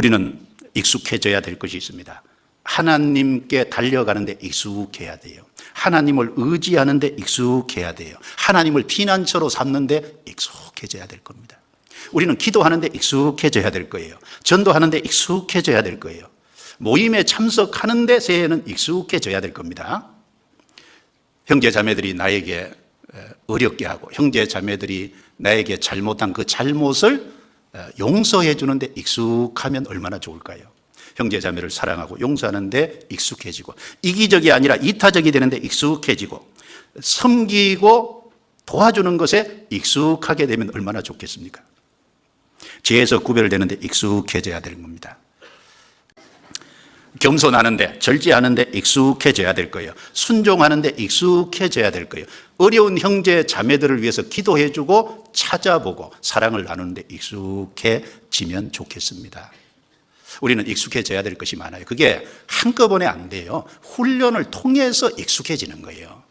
우리는 익숙해져야 될 것이 있습니다. 하나님께 달려가는데 익숙해야 돼요. 하나님을 의지하는데 익숙해야 돼요. 하나님을 피난처로 삼는데 익숙해져야 될 겁니다. 우리는 기도하는데 익숙해져야 될 거예요. 전도하는데 익숙해져야 될 거예요. 모임에 참석하는 데서에는 익숙해져야 될 겁니다. 형제 자매들이 나에게 어렵게 하고 형제 자매들이 나에게 잘못한 그 잘못을 용서해 주는데 익숙하면 얼마나 좋을까요? 형제 자매를 사랑하고 용서하는데 익숙해지고 이기적이 아니라 이타적이 되는데 익숙해지고 섬기고 도와주는 것에 익숙하게 되면 얼마나 좋겠습니까? 죄에서 구별되는데 익숙해져야 되는 겁니다. 겸손하는데 절제하는데 익숙해져야 될 거예요. 순종하는데 익숙해져야 될 거예요. 어려운 형제 자매들을 위해서 기도해주고 찾아보고 사랑을 나누는데 익숙해지면 좋겠습니다. 우리는 익숙해져야 될 것이 많아요. 그게 한꺼번에 안 돼요. 훈련을 통해서 익숙해지는 거예요.